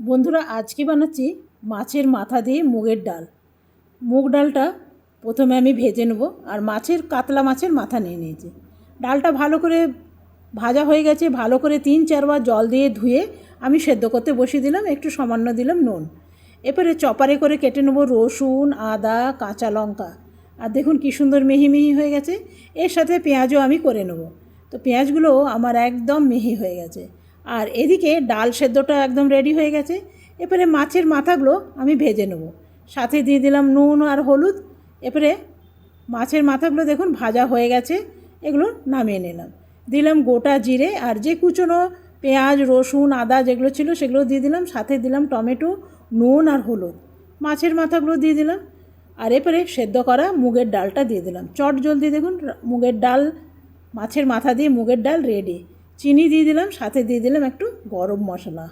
বন্ধুরা, আজকে বানাচ্ছি মাছের মাথা দিয়ে মুগের ডাল। মুগ ডালটা প্রথমে আমি ভেজে নেব আর মাছের, কাতলা মাছের মাথা নিয়ে নিয়েছি। ডালটা ভালো করে ভাজা হয়ে গেছে, ভালো করে তিন চারবার জল দিয়ে ধুয়ে আমি সেদ্ধ করতে বসিয়ে দিলাম, একটু সামান্য দিলাম নুন। এরপরে চপারে করে কেটে নেব রসুন, আদা, কাঁচা লঙ্কা। আর দেখুন কী সুন্দর মিহি মিহি হয়ে গেছে। এর সাথে পেঁয়াজও আমি করে নেব। তো পেঁয়াজগুলো আমার একদম মিহি হয়ে গেছে। আর এদিকে ডাল সেদ্ধটা একদম রেডি হয়ে গেছে। এরপরে মাছের মাথাগুলো আমি ভেজে নেব। সাথে দিয়ে দিলাম নুন আর হলুদ। এরপরে মাছের মাথাগুলো দেখুন ভাজা হয়ে গেছে, এগুলো নামিয়ে নিলাম। দিলাম গোটা জিরে আর যে কুচনো পেঁয়াজ, রসুন, আদা যেগুলো ছিল সেগুলো দিয়ে দিলাম। সাথে দিলাম টমেটো, নুন আর হলুদ। মাছের মাথাগুলো দিয়ে দিলাম। আর এরপরে সেদ্ধ করা মুগের ডালটা দিয়ে দিলাম। চট জলদি দেখুন, মুগের ডাল, মাছের মাথা দিয়ে মুগের ডাল রেডি চিনি দিয়ে দিলাম সাথে দিয়ে দিলাম একটু গরম মশলা।